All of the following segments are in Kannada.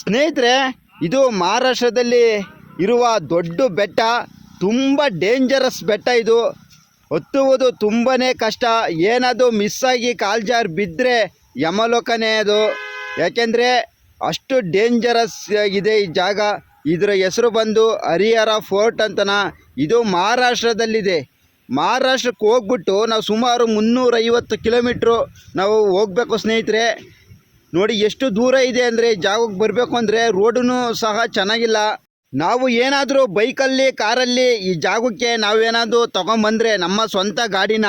ಸ್ನೇಹಿತರೆ, ಇದು ಮಹಾರಾಷ್ಟ್ರದಲ್ಲಿ ಇರುವ ದೊಡ್ಡ ಬೆಟ್ಟ, ತುಂಬ ಡೇಂಜರಸ್ ಬೆಟ್ಟ ಇದು. ಹತ್ತುವುದು ತುಂಬಾ ಕಷ್ಟ. ಏನಾದರೂ ಮಿಸ್ ಆಗಿ ಬಿದ್ರೆ ಬಿದ್ದರೆ ಯಮಲೋಕನೇ ಅದು. ಯಾಕೆಂದರೆ ಅಷ್ಟು ಡೇಂಜರಸ್ ಆಗಿದೆ ಈ ಜಾಗ. ಇದರ ಹೆಸರು ಬಂದು ಹರಿಹರ ಫೋರ್ಟ್ ಅಂತನ. ಇದು ಮಹಾರಾಷ್ಟ್ರದಲ್ಲಿದೆ. ಮಹಾರಾಷ್ಟ್ರಕ್ಕೆ ಹೋಗ್ಬಿಟ್ಟು ನಾವು ಸುಮಾರು ಮುನ್ನೂರೈವತ್ತು ಕಿಲೋಮೀಟ್ರು ನಾವು ಹೋಗ್ಬೇಕು ಸ್ನೇಹಿತರೆ. ನೋಡಿ ಎಷ್ಟು ದೂರ ಇದೆ ಅಂದರೆ ಜಾಗಕ್ಕೆ ಬರಬೇಕು ಅಂದರೆ ರೋಡೂ ಸಹ ಚೆನ್ನಾಗಿಲ್ಲ. ನಾವು ಏನಾದರೂ ಬೈಕಲ್ಲಿ, ಕಾರಲ್ಲಿ ಈ ಜಾಗಕ್ಕೆ ನಾವೇನಾದರೂ ತೊಗೊಂಬಂದರೆ ನಮ್ಮ ಸ್ವಂತ ಗಾಡಿನ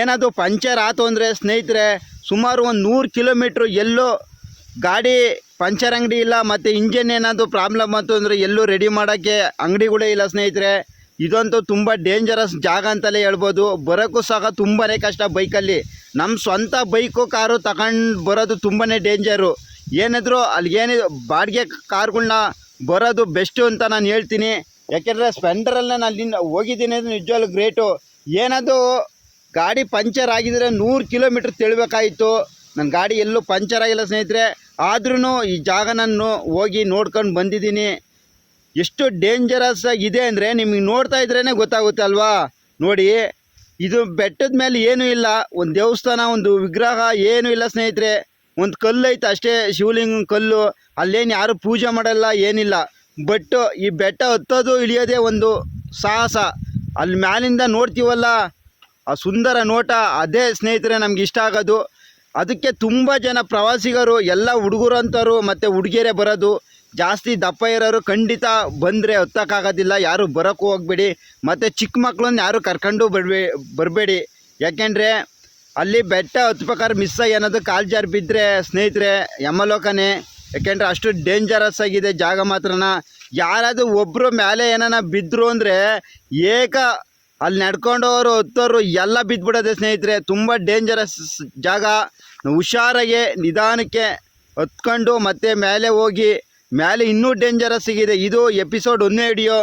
ಏನಾದರೂ ಪಂಚರ್ ಆಯ್ತು ಅಂದರೆ ಸ್ನೇಹಿತರೆ ಸುಮಾರು ಒಂದು ನೂರು ಕಿಲೋಮೀಟ್ರು ಎಲ್ಲೋ ಗಾಡಿ ಪಂಚರ್ ಅಂಗಡಿ ಇಲ್ಲ ಮತ್ತು ಇಂಜಿನ್ ಏನಾದರೂ ಪ್ರಾಬ್ಲಮ್ ಆಯ್ತು ಅಂದರೆ ಎಲ್ಲೂ ರೆಡಿ ಮಾಡೋಕ್ಕೆ ಅಂಗಡಿಗಳೇ ಇಲ್ಲ ಸ್ನೇಹಿತರೆ. ಇದಂತೂ ತುಂಬ ಡೇಂಜರಸ್ ಜಾಗ ಅಂತಲೇ ಹೇಳ್ಬೋದು. ಬರೋಕ್ಕೂ ಸಹ ತುಂಬಾ ಕಷ್ಟ ಬೈಕಲ್ಲಿ. ನಮ್ಮ ಸ್ವಂತ ಬೈಕು, ಕಾರು ತಗೊಂಡು ಬರೋದು ತುಂಬಾ ಡೇಂಜರು. ಏನಿದ್ರು ಅಲ್ಲಿ ಬಾಡಿಗೆ ಕಾರ್ಗಳನ್ನ ಬರೋದು ಬೆಸ್ಟು ಅಂತ ನಾನು ಹೇಳ್ತೀನಿ. ಯಾಕೆಂದರೆ ಸ್ಪೆಂಡರಲ್ಲಿ ನಾನು ಅಲ್ಲಿಂದ ಹೋಗಿದ್ದೀನಿ ಅಂದರೆ ನಿಜವಾಗ್ಲೂ ಗ್ರೇಟು. ಏನದು ಗಾಡಿ ಪಂಚರ್ ಆಗಿದ್ರೆ ನೂರು ಕಿಲೋಮೀಟ್ರ್ ತಿಳ್ಬೇಕಾಯಿತು. ನನ್ನ ಗಾಡಿ ಎಲ್ಲೂ ಪಂಚರ್ ಆಗಿಲ್ಲ ಸ್ನೇಹಿತರೆ. ಆದ್ರೂ ಈ ಜಾಗ ನಾನು ಹೋಗಿ ನೋಡ್ಕೊಂಡು ಬಂದಿದ್ದೀನಿ. ಎಷ್ಟು ಡೇಂಜರಸ್ ಆಗಿದೆ ಅಂದರೆ ನಿಮಗೆ ನೋಡ್ತಾ ಇದ್ರೇ ಗೊತ್ತಾಗುತ್ತೆ ಅಲ್ವಾ? ನೋಡಿ. ಇದು ಬೆಟ್ಟದ ಮೇಲೆ ಏನೂ ಇಲ್ಲ, ಒಂದು ದೇವಸ್ಥಾನ, ಒಂದು ವಿಗ್ರಹ, ಏನೂ ಇಲ್ಲ ಸ್ನೇಹಿತರೆ. ಒಂದು ಕಲ್ಲು ಐತೆ ಅಷ್ಟೇ ಶಿವಲಿಂಗ ಕಲ್ಲು. ಅಲ್ಲೇನು ಯಾರು ಪೂಜೆ ಮಾಡಲ್ಲ, ಏನಿಲ್ಲ. ಬಟ್ ಈ ಬೆಟ್ಟ ಹತ್ತೋದು ಇಳಿಯೋದೇ ಒಂದು ಸಾಹಸ. ಅಲ್ಲಿ ಮ್ಯಾಲಿಂದ ನೋಡ್ತೀವಲ್ಲ, ಆ ಸುಂದರ ನೋಟ, ಅದೇ ಸ್ನೇಹಿತರೆ ನಮ್ಗೆ ಇಷ್ಟ ಆಗೋದು. ಅದಕ್ಕೆ ತುಂಬ ಜನ ಪ್ರವಾಸಿಗರು, ಎಲ್ಲ ಹುಡುಗರು ಅಂತವರು ಮತ್ತು ಹುಡುಗಿಯರೇ ಬರೋದು. ಜಾಸ್ತಿ ದಪ್ಪ ಇರೋರು ಖಂಡಿತ ಬಂದರೆ ಹತ್ತಕ್ಕಾಗೋದಿಲ್ಲ, ಯಾರು ಬರೋಕ್ಕೂ ಹೋಗಬೇಡಿ. ಮತ್ತು ಚಿಕ್ಕ ಮಕ್ಳನ್ನ ಯಾರು ಕರ್ಕೊಂಡು ಬರಬೇ, ಬರಬೇಡಿ. ಯಾಕೆಂದರೆ ಅಲ್ಲಿ ಬೆಟ್ಟ ಹತ್ಬೇಕಾದ್ರೆ ಮಿಸ್ ಆಗಿ ಅನ್ನೋದು ಕಾಲು ಜಾರಿ ಬಿದ್ದರೆ ಸ್ನೇಹಿತರೆ, ಯಮಲೋಕನೇ. ಯಾಕೆಂದರೆ ಅಷ್ಟು ಡೇಂಜರಸ್ ಆಗಿದೆ ಜಾಗ ಮಾತ್ರನ. ಯಾರಾದರೂ ಒಬ್ಬರು ಮೇಲೆ ಏನಾನ ಬಿದ್ದರು ಅಂದರೆ ಏಕ ಅಲ್ಲಿ ನಡ್ಕೊಂಡವರು ಹತ್ತೋರು ಎಲ್ಲ ಬಿದ್ದುಬಿಡೋದೆ ಸ್ನೇಹಿತರೆ. ತುಂಬ ಡೇಂಜರಸ್ ಜಾಗ. ಹುಷಾರಾಗೆ ನಿಧಾನಕ್ಕೆ ಹತ್ಕೊಂಡು ಮತ್ತೆ ಮೇಲೆ ಹೋಗಿ ಮೇಲೆ ಇನ್ನೂ ಡೇಂಜರಸ್ ಆಗಿದೆ ಇದು ಎಪಿಸೋಡ್ ಒಂದನೇ ವಿಡಿಯೋ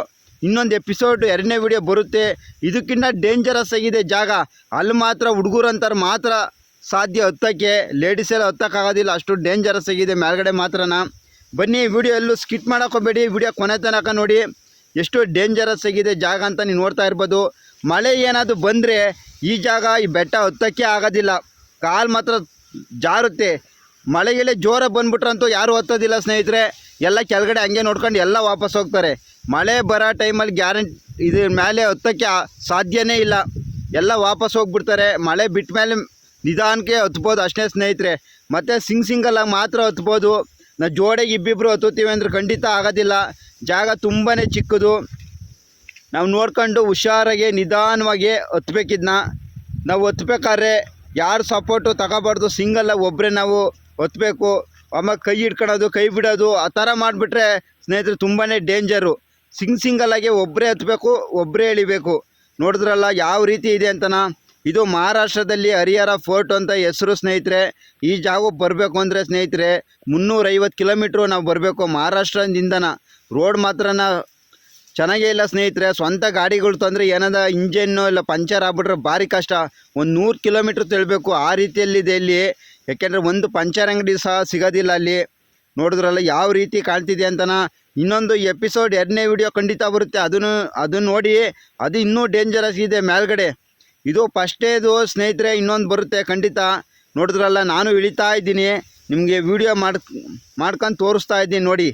ಇನ್ನೊಂದು ಎಪಿಸೋಡ್ ಎರಡನೇ ವಿಡಿಯೋ ಬರುತ್ತೆ. ಇದಕ್ಕಿಂತ ಡೇಂಜರಸ್ ಆಗಿದೆ ಜಾಗ. ಅಲ್ಲಿ ಮಾತ್ರ ಹುಡುಗರು ಅಂತಾರೆ ಮಾತ್ರ ಸಾಧ್ಯ ಹತ್ತಕ್ಕೆ. ಲೇಡೀಸ್ ಎಲ್ಲ ಹತ್ತಕ್ಕಾಗೋದಿಲ್ಲ, ಅಷ್ಟು ಡೇಂಜರಸ್ ಆಗಿದೆ ಮೇಲ್ಗಡೆ ಮಾತ್ರನ. ಬನ್ನಿ ವಿಡಿಯೋ ಎಲ್ಲೂ ಸ್ಕಿಟ್ ಮಾಡೋಕೋಬೇಡಿ ವಿಡಿಯೋ ಕೊನೆ ತನಕ ನೋಡಿ. ಎಷ್ಟು ಡೇಂಜರಸ್ ಆಗಿದೆ ಜಾಗ ಅಂತ ನೀವು ನೋಡ್ತಾ ಇರ್ಬೋದು. ಮಳೆ ಏನಾದರೂ ಬಂದರೆ ಈ ಜಾಗ, ಈ ಬೆಟ್ಟ ಹತ್ತಕ್ಕೆ ಆಗೋದಿಲ್ಲ. ಕಾಲು ಮಾತ್ರ ಜಾರುತ್ತೆ. ಮಳೆಗೆಲೆ ಜೋರ ಬಂದ್ಬಿಟ್ರಂತೂ ಯಾರೂ ಹತ್ತೋದಿಲ್ಲ ಸ್ನೇಹಿತರೆ. ಎಲ್ಲ ಕೆಳಗಡೆ ಹಂಗೆ ನೋಡ್ಕೊಂಡು ಎಲ್ಲ ವಾಪಸ್ ಹೋಗ್ತಾರೆ. ಮಳೆ ಬರೋ ಟೈಮಲ್ಲಿ ಗ್ಯಾರಂಟಿ ಇದು ಮೇಲೆ ಹತ್ತಕ್ಕೆ ಸಾಧ್ಯನೇ ಇಲ್ಲ. ಎಲ್ಲ ವಾಪಸ್ ಹೋಗ್ಬಿಡ್ತಾರೆ. ಮಳೆ ಬಿಟ್ಟ ಮೇಲೆ ನಿಧಾನಕ್ಕೆ ಹತ್ಬೋದು ಅಷ್ಟೇ ಸ್ನೇಹಿತರೆ. ಮತ್ತು ಸಿಂಗ್ ಸಿಂಗಲ್ಲಾಗಿ ಮಾತ್ರ ಹತ್ಬೋದು. ನಾವು ಜೋಡೆಗೆ ಇಬ್ಬಿಬ್ಬರು ಹತ್ತುತ್ತೀವಿ ಅಂದ್ರೆ ಖಂಡಿತ ಆಗೋದಿಲ್ಲ. ಜಾಗ ತುಂಬಾ ಚಿಕ್ಕದು. ನಾವು ನೋಡ್ಕೊಂಡು ಹುಷಾರಾಗಿ ನಿಧಾನವಾಗಿ ಹತ್ಬೇಕಿದ್ನ. ನಾವು ಹತ್ಬೇಕಾದ್ರೆ ಯಾರು ಸಪೋರ್ಟು ತಗೋಬಾರ್ದು. ಸಿಂಗಲ್ಲ ಒಬ್ಬರೇ ನಾವು ಹತ್ಬೇಕು. ಆಮೇಲೆ ಕೈ ಹಿಡ್ಕೊಳೋದು, ಕೈ ಬಿಡೋದು, ಆ ಥರ ಮಾಡಿಬಿಟ್ರೆ ಸ್ನೇಹಿತರೆ ತುಂಬಾ ಡೇಂಜರು ಸಿಂಗ್ ಸಿಂಗಲ್ಲಾಗಿ ಒಬ್ಬರೇ ಹತ್ತಬೇಕು ಒಬ್ಬರೇ ಎಳಿಬೇಕು. ನೋಡಿದ್ರಲ್ಲ ಯಾವ ರೀತಿ ಇದೆ ಅಂತನ? ಇದು ಮಹಾರಾಷ್ಟ್ರದಲ್ಲಿ ಹರಿಹರ ಫೋರ್ಟ್ ಅಂತ ಹೆಸರು ಸ್ನೇಹಿತರೆ. ಈ ಜಾಗಕ್ಕೆ ಬರಬೇಕು ಅಂದರೆ ಸ್ನೇಹಿತರೆ, ಮುನ್ನೂರೈವತ್ತು ಕಿಲೋಮೀಟ್ರು ನಾವು ಬರಬೇಕು ಮಹಾರಾಷ್ಟ್ರದಿಂದನ. ರೋಡ್ ಮಾತ್ರನ? ಚೆನ್ನಾಗೇ ಇಲ್ಲ ಸ್ನೇಹಿತರೆ, ಸ್ವಂತ ಗಾಡಿಗಳು ತಂದರೆ ಏನದ ಇಂಜನ್ನು ಇಲ್ಲ, ಪಂಚರ್ ಆಗ್ಬಿಟ್ರೆ ಭಾರಿ ಕಷ್ಟ. ಒಂದು ನೂರು ಕಿಲೋಮೀಟ್ರ್ ತೆಳಬೇಕು, ಆ ರೀತಿಯಲ್ಲಿದೆ ಇಲ್ಲಿ. ಯಾಕೆಂದರೆ ಒಂದು ಪಂಚರ್ ಅಂಗಡಿ ಸಹ ಸಿಗೋದಿಲ್ಲ ಅಲ್ಲಿ. ನೋಡಿದ್ರಲ್ಲ ಯಾವ ರೀತಿ ಕಾಣ್ತಿದೆ ಅಂತನ? ಇನ್ನೊಂದು ಎಪಿಸೋಡ್ ಎರಡನೇ ವಿಡಿಯೋ ಖಂಡಿತ ಬರುತ್ತೆ. ಅದನ್ನು ಅದನ್ನು ನೋಡಿ, ಅದು ಇನ್ನೂ ಡೇಂಜರಸ್ ಇದೆ ಮೇಲ್ಗಡೆ. ಇದು ಫಸ್ಟೇದು ಸ್ನೇಹಿತರೆ, ಇನ್ನೊಂದು ಬರುತ್ತೆ ಖಂಡಿತ. ನೋಡಿದ್ರಲ್ಲ, ನಾನು ಇಳಿತಾ ಇದ್ದೀನಿ. ನಿಮಗೆ ವಿಡಿಯೋ ಮಾಡ್ ಮಾಡ್ಕೊಂಡು ತೋರಿಸ್ತಾ ಇದ್ದೀನಿ ನೋಡಿ.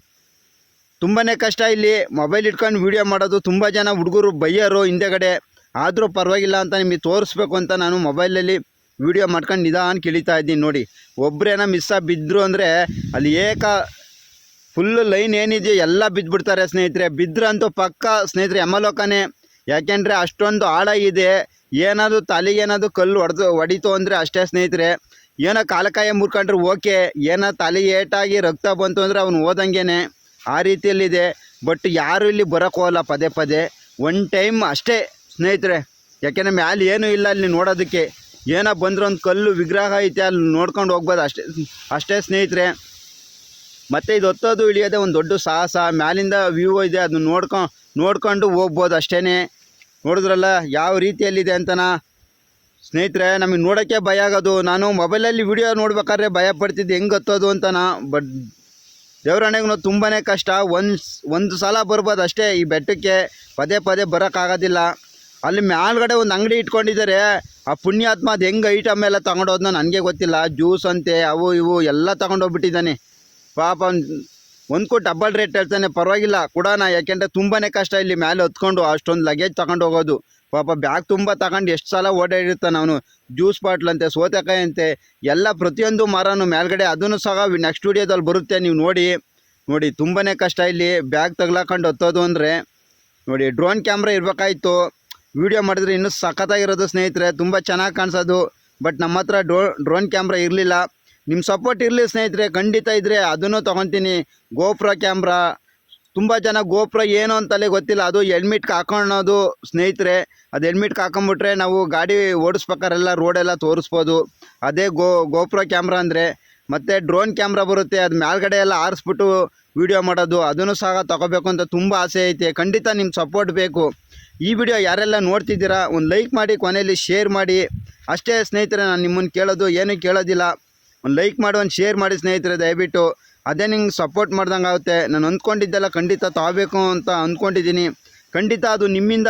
ತುಂಬಾ ಕಷ್ಟ ಇಲ್ಲಿ. ಮೊಬೈಲ್ ಇಟ್ಕೊಂಡು ವೀಡಿಯೋ ಮಾಡೋದು ತುಂಬ ಜನ ಹುಡುಗರು ಬೈಯರು ಹಿಂದೆಗಡೆ. ಆದರೂ ಪರವಾಗಿಲ್ಲ ಅಂತ ನಿಮಗೆ ತೋರಿಸ್ಬೇಕು ಅಂತ ನಾನು ಮೊಬೈಲಲ್ಲಿ ವೀಡಿಯೋ ಮಾಡ್ಕೊಂಡು ನಿಧಾನ ಇಳಿತಾ ಇದ್ದೀನಿ ನೋಡಿ. ಒಬ್ಬರೇನ ಮಿಸ್ ಬಿದ್ದರು ಅಂದರೆ ಅಲ್ಲಿ ಏಕ ಫುಲ್ಲು ಲೈನ್ ಏನಿದೆಯೋ ಎಲ್ಲ ಬಿದ್ದುಬಿಡ್ತಾರೆ ಸ್ನೇಹಿತರೆ. ಬಿದ್ರಂತೂ ಪಕ್ಕ ಸ್ನೇಹಿತರೆ ಯಮಲೋಕನೇ. ಯಾಕೆಂದರೆ ಅಷ್ಟೊಂದು ಆಳ ಇದೆ ಏನಾದರೂ ತಲೆಗೇನಾದರೂ ಕಲ್ಲು ಹೊಡೆದು ಹೊಡಿತು ಅಂದರೆ ಅಷ್ಟೇ ಸ್ನೇಹಿತರೆ. ಏನೋ ಕಾಲಕಾಯ ಮುರ್ಕೊಂಡ್ರೆ ಓಕೆ. ಏನೋ ತಲೆ ಏಟಾಗಿ ರಕ್ತ ಬಂತು ಅಂದರೆ ಅವನು ಓದಂಗೆನೆ ಆ ರೀತಿಯಲ್ಲಿದೆ. ಬಟ್ ಯಾರು ಇಲ್ಲಿ ಬರೋಕ್ಕೆ ಹೋಗಲ್ಲ ಪದೇ ಪದೇ. ಒನ್ ಟೈಮ್ ಅಷ್ಟೇ ಸ್ನೇಹಿತರೆ. ಯಾಕೆಂದರೆ ಮ್ಯಾಲೆ ಏನೂ ಇಲ್ಲ ಅಲ್ಲಿ ನೋಡೋದಕ್ಕೆ. ಏನೋ ಬಂದರೂ ಒಂದು ಕಲ್ಲು ವಿಗ್ರಹ ಐತೆ, ಅಲ್ಲಿ ನೋಡ್ಕೊಂಡು ಹೋಗ್ಬೋದು ಅಷ್ಟೇ ಅಷ್ಟೇ ಸ್ನೇಹಿತರೆ. ಮತ್ತು ಇದು ಹೊತ್ತೋದು ಇಳಿಯೋದೇ ಒಂದು ದೊಡ್ಡ ಸಾಹಸ, ಮ್ಯಾಲಿಂದ ವ್ಯೂ ಇದೆ, ಅದನ್ನ ನೋಡ್ಕೊ, ನೋಡ್ಕೊಂಡು ಹೋಗ್ಬೋದು ಅಷ್ಟೇ ನೋಡಿದ್ರಲ್ಲ ಯಾವ ರೀತಿಯಲ್ಲಿದೆ ಅಂತನ? ಸ್ನೇಹಿತರೆ, ನಮಗೆ ನೋಡೋಕ್ಕೆ ಭಯ ಆಗೋದು. ನಾನು ಮೊಬೈಲಲ್ಲಿ ವಿಡಿಯೋ ನೋಡ್ಬೇಕಾದ್ರೆ ಭಯ ಪಡ್ತಿದ್ದೆ, ಹೆಂಗೆ ಹತ್ತೋದು ಅಂತನ? ಬಟ್ ದೇವರಾಣೆಗೂ ತುಂಬಾ ಕಷ್ಟ. ಒಂದು ಒಂದು ಸಲ ಬರ್ಬೋದು ಅಷ್ಟೇ ಈ ಬೆಟ್ಟಕ್ಕೆ. ಪದೇ ಪದೇ ಬರೋಕ್ಕಾಗೋದಿಲ್ಲ. ಅಲ್ಲಿ ಮೇಲ್ಗಡೆ ಒಂದು ಅಂಗಡಿ ಇಟ್ಕೊಂಡಿದ್ದಾರೆ. ಆ ಪುಣ್ಯಾತ್ಮ ಅದು ಹೆಂಗೆ ಐಟಮ್ ಎಲ್ಲ ತಗೊಂಡೋದ್ನೋ ನನಗೆ ಗೊತ್ತಿಲ್ಲ. ಜ್ಯೂಸ್ ಅಂತೆ, ಅವು ಇವು ಎಲ್ಲ ತಗೊಂಡೋಗ್ಬಿಟ್ಟಿದ್ದಾನೆ. ಪಾಪ ಒಂದು ಡಬಲ್ ರೇಟ್ ಹೇಳ್ತಾನೆ. ಪರವಾಗಿಲ್ಲ, ಕೊಡೋಣ. ಯಾಕೆಂದರೆ ತುಂಬಾ ಕಷ್ಟ ಇಲ್ಲಿ ಮೇಲೆ ಹೊತ್ಕೊಂಡು ಅಷ್ಟೊಂದು ಲಗೇಜ್ ತಗೊಂಡು ಹೋಗೋದು. ಪಾಪ ಬ್ಯಾಗ್ ತುಂಬ ತಗೊಂಡು ಎಷ್ಟು ಸಲ ಓಡಾಡಿರ್ತಾನೆ ಅವನು. ಜ್ಯೂಸ್ ಬಾಟ್ಲ್ ಅಂತೆ, ಸೋತೆಕಾಯಿ ಅಂತೆ, ಎಲ್ಲ ಪ್ರತಿಯೊಂದು ಮರನು ಮೇಲ್ಗಡೆ ಅದನ್ನು ಸಹ ನೆಕ್ಸ್ಟ್ ವಿಡಿಯೋದಲ್ಲಿ ಬರುತ್ತೆ. ನೀವು ನೋಡಿ. ನೋಡಿ ತುಂಬಾ ಕಷ್ಟ ಇಲ್ಲಿ. ಬ್ಯಾಗ್ ತಗ್ಲಾಕೊಂಡು ಹೊತ್ತೋದು ಅಂದರೆ. ನೋಡಿ ಡ್ರೋನ್ ಕ್ಯಾಮ್ರಾ ಇರಬೇಕಾಯ್ತು. ವಿಡಿಯೋ ಮಾಡಿದ್ರೆ ಇನ್ನೂ ಸಖತ್ತಾಗಿರೋದು ಸ್ನೇಹಿತರೆ, ತುಂಬ ಚೆನ್ನಾಗಿ ಕಾಣಿಸೋದು. ಬಟ್ ನಮ್ಮ ಹತ್ರ ಡ್ರೋ, ಡ್ರೋನ್ ಕ್ಯಾಮ್ರಾ ಇರಲಿಲ್ಲ. ನಿಮ್ಮ ಸಪೋರ್ಟ್ ಇರಲಿ ಸ್ನೇಹಿತರೆ, ಖಂಡಿತ ಇದ್ದರೆ ಅದನ್ನು ತೊಗೊತೀನಿ. GoPro camera. ತುಂಬ ಜನ ಗೋಪ್ರೋ ಏನು ಅಂತಲೇ ಗೊತ್ತಿಲ್ಲ. ಅದು ಹೆಲ್ಮೆಟ್ಗೆ ಹಾಕೊಳ್ಳೋದು ಸ್ನೇಹಿತರೆ. ಅದು ಹೆಲ್ಮೆಟ್ಗೆ ಹಾಕೊಂಬಿಟ್ರೆ ನಾವು ಗಾಡಿ ಓಡಿಸ್ಬೇಕಾರೆಲ್ಲ ರೋಡೆಲ್ಲ ತೋರಿಸ್ಬೋದು. ಅದೇ ಗೋ, ಗೋಪ್ರೋ ಕ್ಯಾಮ್ರಾ ಅಂದರೆ ಮತ್ತು ಡ್ರೋನ್ ಕ್ಯಾಮ್ರಾ ಬರುತ್ತೆ, ಅದು ಮೇಲ್ಗಡೆ ಎಲ್ಲ ಆರಿಸ್ಬಿಟ್ಟು ವೀಡಿಯೋ ಮಾಡೋದು, ಅದನ್ನು ಸಹ ತಗೋಬೇಕು ಅಂತ ತುಂಬ ಆಸೆ ಐತೆ. ಖಂಡಿತ ನಿಮ್ಮ ಸಪೋರ್ಟ್ ಬೇಕು. ಈ ವಿಡಿಯೋ ಯಾರೆಲ್ಲ ನೋಡ್ತಿದ್ದೀರಾ, ಒಂದು ಲೈಕ್ ಮಾಡಿ, ಕೊನೆಯಲ್ಲಿ ಶೇರ್ ಮಾಡಿ. ಅಷ್ಟೇ ಸ್ನೇಹಿತರೆ, ನಾನು ನಿಮ್ಮನ್ನು ಕೇಳೋದು, ಏನೂ ಕೇಳೋದಿಲ್ಲ. ಒಂದು ಲೈಕ್ ಮಾಡಿ, ಒಂದು ಶೇರ್ ಮಾಡಿ ಸ್ನೇಹಿತರೆ, ದಯವಿಟ್ಟು. ಅದೇ ನಿಂಗೆ ಸಪೋರ್ಟ್ ಮಾಡ್ದಂಗೆ ಆಗುತ್ತೆ. ನಾನು ಅಂದ್ಕೊಂಡಿದ್ದೆಲ್ಲ ಖಂಡಿತ ತಗೋಬೇಕು ಅಂತ ಅಂದ್ಕೊಂಡಿದ್ದೀನಿ. ಖಂಡಿತ ಅದು ನಿಮ್ಮಿಂದ,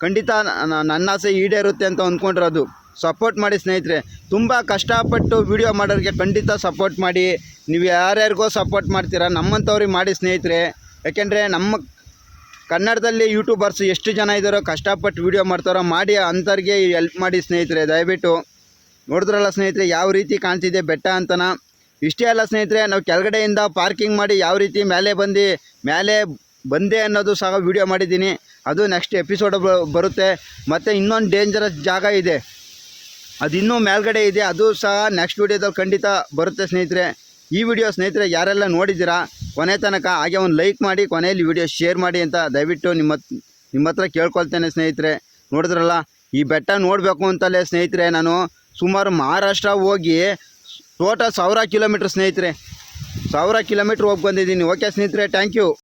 ಖಂಡಿತ ನನ್ನ ಆಸೆ ಈಡೇರುತ್ತೆ ಅಂತ ಅಂದ್ಕೊಂಡಿರೋದು. ಸಪೋರ್ಟ್ ಮಾಡಿ ಸ್ನೇಹಿತರೆ, ತುಂಬ ಕಷ್ಟಪಟ್ಟು ವಿಡಿಯೋ ಮಾಡೋರಿಗೆ ಖಂಡಿತ ಸಪೋರ್ಟ್ ಮಾಡಿ. ನೀವು ಯಾರ್ಯಾರಿಗೋ ಸಪೋರ್ಟ್ ಮಾಡ್ತೀರಾ ನಮ್ಮಂಥವ್ರಿಗೆ ಮಾಡಿ ಸ್ನೇಹಿತರೆ. ಯಾಕೆಂದರೆ ನಮ್ಮ ಕನ್ನಡದಲ್ಲಿ ಯೂಟ್ಯೂಬರ್ಸ್ ಎಷ್ಟು ಜನ ಇದ್ದಾರೋ, ಕಷ್ಟಪಟ್ಟು ವಿಡಿಯೋ ಮಾಡ್ತಾರೋ, ಮಾಡಿ ಅಂಥವ್ರಿಗೆ ಹೆಲ್ಪ್ ಮಾಡಿ ಸ್ನೇಹಿತರೆ, ದಯವಿಟ್ಟು. ನೋಡಿದ್ರಲ್ಲ ಸ್ನೇಹಿತರೆ, ಯಾವ ರೀತಿ ಕಾಣ್ತಿದೆ ಬೆಟ್ಟ ಅಂತನ? ಇಷ್ಟೇ ಅಲ್ಲ ಸ್ನೇಹಿತರೆ, ನಾವು ಕೆಳಗಡೆಯಿಂದ ಪಾರ್ಕಿಂಗ್ ಮಾಡಿ ಯಾವ ರೀತಿ ಮೇಲೆ ಬಂದು, ಮೇಲೆ ಬಂದೆ ಅನ್ನೋದು ಸಹ ವಿಡಿಯೋ ಮಾಡಿದ್ದೀನಿ. ಅದು ನೆಕ್ಸ್ಟ್ ಎಪಿಸೋಡ್ ಬರುತ್ತೆ. ಮತ್ತು ಇನ್ನೊಂದು ಡೇಂಜರಸ್ ಜಾಗ ಇದೆ. ಅದು ಇನ್ನೂ ಮೇಲ್ಗಡೆ ಇದೆ, ಅದು ಸಹ ನೆಕ್ಸ್ಟ್ ವೀಡಿಯೋದಲ್ಲಿ ಖಂಡಿತ ಬರುತ್ತೆ ಸ್ನೇಹಿತರೆ. ಈ ವಿಡಿಯೋ ಸ್ನೇಹಿತರೆ, ಯಾರೆಲ್ಲ ನೋಡಿದ್ದೀರಾ, ಕೊನೆ ತನಕ ಹಾಗೆ ಒಂದು ಲೈಕ್ ಮಾಡಿ, ಕೊನೆಯಲ್ಲಿ ವಿಡಿಯೋ ಶೇರ್ ಮಾಡಿ ಅಂತ ದಯವಿಟ್ಟು ನಿಮ್ಮ ನಿಮ್ಮ ಹತ್ರ ಕೇಳ್ಕೊಳ್ತೇನೆ ಸ್ನೇಹಿತರೆ. ನೋಡಿದ್ರಲ್ಲ, ಈ ಬೆಟ್ಟ ನೋಡಬೇಕು ಅಂತಲೇ ಸ್ನೇಹಿತರೆ ನಾನು ಸುಮಾರು ಮಹಾರಾಷ್ಟ್ರ ಹೋಗಿ ಟೋಟಲ್ ಸಾವಿರ ಕಿಲೋಮೀಟ್ರ್ ಸ್ನೇಹಿತರೆ. ಸಾವಿರ ಕಿಲೋಮೀಟ್ರ್ ಹೋಗಿ ಬಂದಿದ್ದೀನಿ. ಓಕೆ ಸ್ನೇಹಿತರೆ ಥ್ಯಾಂಕ್ ಯು